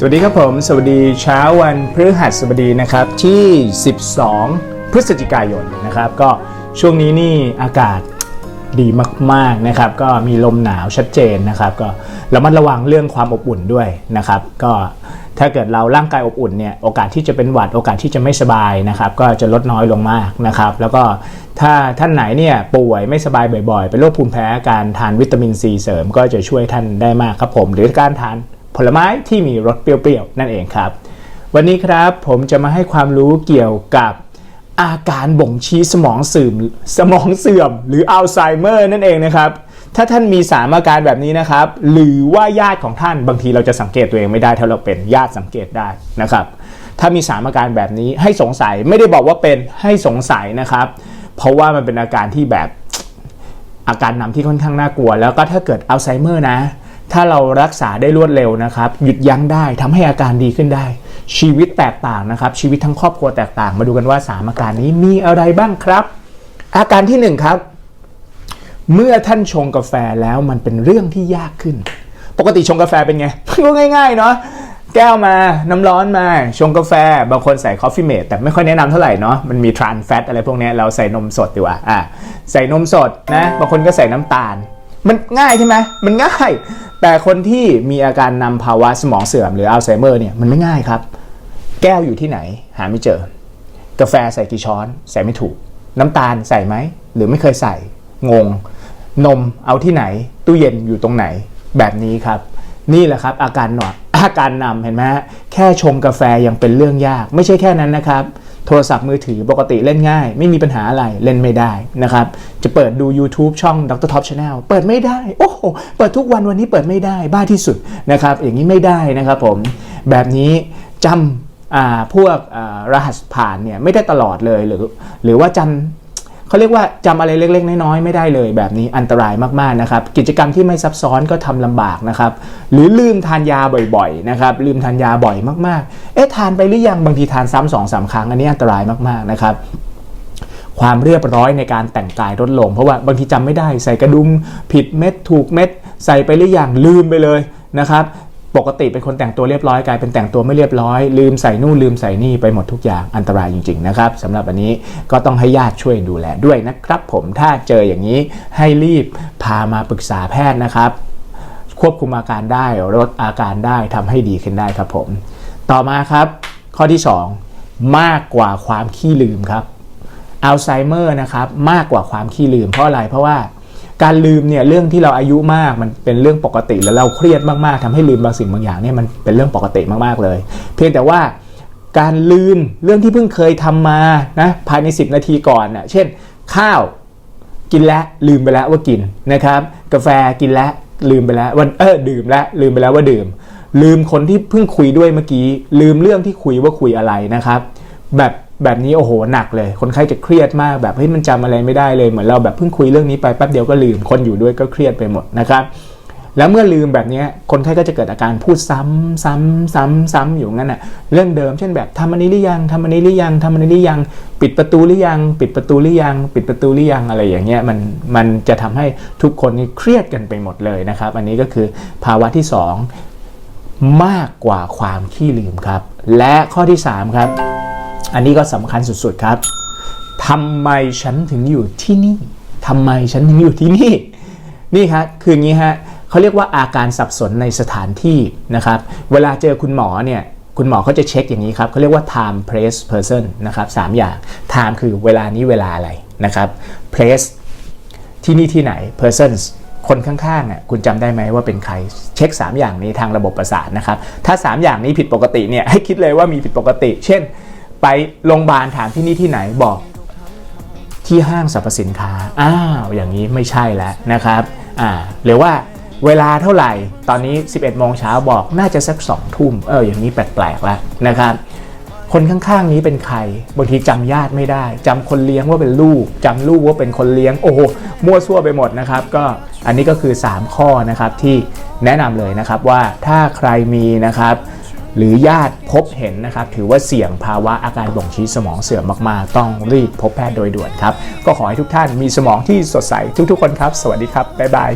สวัสดีครับผม สวัสดีเช้าวันพฤหัสบดีนะครับที่ 12 พฤศจิกายนนะครับก็ช่วงนี้นี่อากาศดีมากๆนะครับ ก็มีลมหนาวชัดเจนนะครับ ก็ระมัดระวังเรื่องความอบอุ่นด้วยนะครับ ก็ถ้าเกิดเราร่างกายอบอุ่นเนี่ยโอกาสที่จะเป็นหวัดโอกาสที่จะไม่สบายนะครับ ก็จะลดน้อยลงมากนะครับ แล้วก็ถ้าท่านไหนเนี่ยป่วยไม่สบายบ่อยๆเป็นโรคภูมิแพ้การทานวิตามินซีเสริม ก็จะช่วยท่านได้มากครับผม หรือการทาน ผลไม้ที่มีรสเปรี้ยวๆนั่นเองครับ วันนี้ครับผมจะมาให้ความรู้เกี่ยวกับอาการบ่งชี้สมองเสื่อมสมองเสื่อม หรืออัลไซเมอร์นั่นเองนะครับถ้าท่านมีสามอาการแบบนี้นะครับ หรือว่าญาติของท่านบางทีเราจะสังเกตตัวเองไม่ได้ถ้าเราเป็นญาติสังเกตได้นะครับ ถ้ามีสามอาการแบบนี้ให้สงสัยไม่ได้บอกว่าเป็นให้สงสัยนะครับ เพราะว่ามันเป็นอาการที่แบบอาการนำที่ค่อนข้างน่ากลัว แล้วก็ถ้าเกิดอัลไซเมอร์นะ ถ้าเรารักษาได้รวดเร็วนะครับ หยุดยั้งได้ทำให้อาการดีขึ้นได้ ชีวิตแตกต่างนะครับ ชีวิตทั้งครอบครัวแตกต่าง มาดูกันว่าสามอาการนี้มีอะไรบ้างครับ อาการที่หนึ่งครับ เมื่อท่านชงกาแฟแล้วมันเป็นเรื่องที่ยากขึ้น ปกติชงกาแฟเป็นไงก็ง่ายๆเนาะแก้วมาน้ำร้อนมาชงกาแฟ บางคนใส่คอฟฟี่เมดแต่ไม่ค่อยแนะนำเท่าไหร่เนาะมันมีทรานแฟตอะไรพวกนี้เราใส่นมสดดีกว่าอะใส่นมสดนะ บางคนก็ใส่น้ำตาล มันง่ายใช่ไหมมันง่าย แต่คนที่มีอาการนำภาวะสมองเสื่อมหรืออัลไซเมอร์เนี่ยมันไม่ง่ายครับ แก้วอยู่ที่ไหนหาไม่เจอ กาแฟใส่กี่ช้อน ใส่ไม่ถูก น้ำตาลใส่ไหม หรือไม่เคยใส่งง นมเอาที่ไหน ตู้เย็นอยู่ตรงไหน แบบนี้ครับ นี่แหละครับอาการหนอดอาการนำเห็นไหมแค่ชงกาแฟยังเป็นเรื่องยาก ไม่ใช่แค่นั้นนะครับ โทรศัพท์มือถือปกติเล่นง่าย ไม่มีปัญหาอะไรเล่นไม่ได้นะครับ จะเปิดดู YouTube ช่องดร Top Channel เปิดไม่ได้ โอ้โหเปิดทุกวันวันนี้เปิดไม่ได้บ้าที่สุดนะครับ อย่างนี้ไม่ได้นะครับผมแบบนี้จำพวกรหัสผ่านเนี่ยไม่ได้ตลอดเลยหรือ หรือว่าจำ เขาเรียกว่าจำอะไรเล็ก ๆ น้อยๆไม่ได้เลยแบบนี้อันตรายมากๆนะครับ กิจกรรมที่ไม่ซับซ้อนก็ทำลำบากนะครับ หรือลืมทานยาบ่อยๆนะครับ ลืมทานยาบ่อยมากๆ เอ๊ะทานไปหรือยังบางทีทานซ้ำสองสามครั้งอันนี้อันตรายมากๆนะครับความเรียบร้อยในการแต่งกายลดลง เพราะว่าบางทีจำไม่ได้ใส่กระดุมผิดเม็ดถูกเม็ด ใส่ไปหรือยังลืมไปเลยนะครับ ปกติเป็นคนแต่งตัวเรียบร้อยกลายเป็นแต่งตัวไม่เรียบร้อย ลืมใส่นู่นลืมใส่นี่ไปหมดทุกอย่างอันตรายจริง ๆ นะครับสำหรับอันนี้ก็ต้องให้ญาติช่วยดูแลด้วยนะครับ ผมถ้าเจออย่างนี้ให้รีบพามาปรึกษาแพทย์นะครับ ควบคุมอาการได้ลดอาการได้ทำให้ดีขึ้นได้ครับผม ต่อมาครับ ข้อที่ 2 มากกว่าความขี้ลืมครับอัลไซเมอร์นะครับมากกว่าความขี้ลืมเพราะอะไรเพราะว่า การลืมเนี่ยเรื่องที่เราอายุมากมันเป็นเรื่องปกติแล้วเราเครียดมากๆทำให้ลืมบางสิ่งบางอย่างเนี่ยมันเป็นเรื่องปกติมากๆเลย เพียงแต่ว่าการลืมเรื่องที่เพิ่งเคยทำมานะภายใน 10 นาทีก่อนน่ะเช่น ข้าวกินแล้วลืมไปแล้วว่ากินนะครับ กาแฟกินแล้วลืมไปแล้ววันเออดื่มแล้วลืมไปแล้วว่าดื่ม ลืมคนที่เพิ่งคุยด้วยเมื่อกี้ ลืมเรื่องที่คุยว่าคุยอะไรนะครับ แบบ แบบนี้โอ้โหหนักเลย คนไข้จะเครียดมากแบบเฮ้ยมันจำอะไรไม่ได้เลยเหมือนเราแบบเพิ่งคุยเรื่องนี้ไปแป๊บเดียวก็ลืมคนอยู่ด้วยก็เครียดไปหมดนะครับ แล้วเมื่อลืมแบบนี้คนไข้ก็จะเกิดอาการพูดซ้ำซ้ำซ้ำซ้ำอยู่งั้นน่ะเรื่องเดิมเช่นแบบทำอันนี้หรือยังทำอันนี้หรือยังทำอันนี้หรือยัง ปิดประตูหรือยัง ปิดประตูหรือยัง ปิดประตูหรือยังอะไรอย่างเงี้ยมันมันจะทำให้ทุกคนนี่เครียดกันไปหมดเลยนะครับ อันนี้ก็คือภาวะที่สองมากกว่าความขี้ลืมครับ และข้อที่สามครับ อันนี้ก็สำคัญสุดๆครับทำไมฉันถึงอยู่ที่นี่ทำไมฉันถึงอยู่ที่นี่ นี่ครับคืออย่างนี้ฮะเขาเรียกว่าอาการสับสนในสถานที่นะครับ เวลาเจอคุณหมอเนี่ยคุณหมอเขาจะเช็คอย่างนี้ครับเขาเรียกว่า time place person นะครับสามอย่าง time คือเวลานี้เวลาอะไรนะครับ place ที่นี่ที่ไหน persons คนข้างๆอะคุณจำได้ไหมว่าเป็นใคร เช็ค 3 อย่างนี้ทางระบบประสาทนะครับ ถ้า 3 อย่างนี้ผิดปกติเนี่ยให้คิดเลยว่ามีผิดปกติ เช่น ไปโรงพยาบาลถามที่นี่ที่ไหนบอกที่ห้างสรรพสินค้า อ้าว อย่างนี้ไม่ใช่แล้วนะครับ อ่า หรือว่าเวลาเท่าไหร่ ตอนนี้ 11โมงเช้าบอกน่าจะสัก2ทุ่ม เออ อย่างนี้แปลกๆแล้วนะครับ คนข้างๆนี้เป็นใคร บางทีจำญาติไม่ได้จำคนเลี้ยงว่าเป็นลูกจำลูกว่าเป็นคนเลี้ยง โอ้โห มั่วซั่วไปหมดนะครับ ก็อันนี้ก็คือ 3 ข้อนะครับที่แนะนำเลยนะครับว่าถ้าใครมีนะครับ หรือญาติพบเห็นนะครับ ถือว่าเสี่ยงภาวะอาการบ่งชี้สมองเสื่อมมาก ๆ ต้องรีบพบแพทย์โดยด่วนครับ ก็ขอให้ทุกท่านมีสมองที่สดใสทุก ๆ คนครับ สวัสดีครับ บ๊ายบาย